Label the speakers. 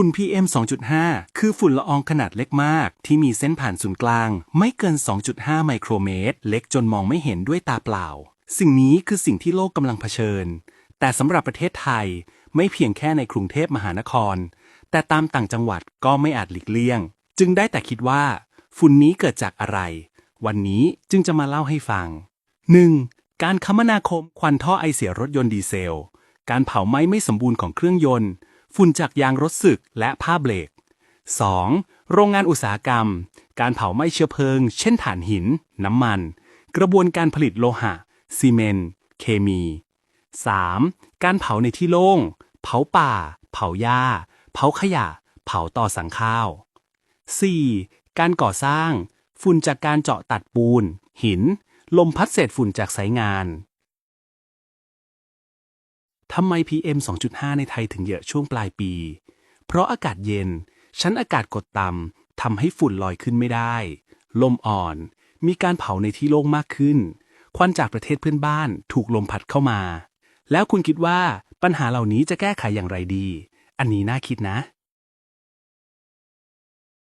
Speaker 1: ฝุ่น PM 2.5 คือฝุ่นละอองขนาดเล็กมาก ที่มีเส้นผ่านศูนย์กลาง ไม่เกิน 2.5 ไมโครเมตร เล็กจนมองไม่เห็นด้วยตาเปล่า สิ่งนี้คือสิ่งที่โลกกำลังเผชิญ แต่สำหรับประเทศไทย ไม่เพียงแค่ในกรุงเทพมหานคร แต่ตามต่างจังหวัดก็ไม่อาจหลีกเลี่ยง จึงได้แต่คิดว่า ฝุ่นนี้เกิดจากอะไร วันนี้จึงจะมาเล่าให้ฟัง 1. การคมนาคมควันท่อไอเสียรถยนต์ดีเซล การเผาไหม้ไม่สมบูรณ์ของเครื่องยนต์ ฝุ่นจากยางรถสึกและผ้าเบรก 2. โรงงานอุตสาหกรรม การเผาไหม้เชื้อเพลิง เช่นถ่านหิน น้ำมัน กระบวนการผลิตโลหะ ซีเมนต์ เคมี 3. การเผาในที่โล่ง เผาป่า เผาหญ้า เผาขยะ เผาต่อสังข้าว 4. การก่อสร้าง ฝุ่นจากการเจาะตัดปูน หิน ลมพัดเศษฝุ่นจากไซต์งาน ทำไม PM 2.5 ในไทยถึงเยอะช่วงปลายปี เพราะอากาศเย็น ชั้นอากาศกดต่ำทำให้ฝุ่นลอยขึ้นไม่ได้ ลมอ่อน มีการเผาในที่โล่งมากขึ้น ควันจากประเทศเพื่อนบ้านถูกลมพัดเข้ามา แล้วคุณคิดว่าปัญหาเหล่านี้จะแก้ไขอย่างไรดี อันนี้น่าคิดนะ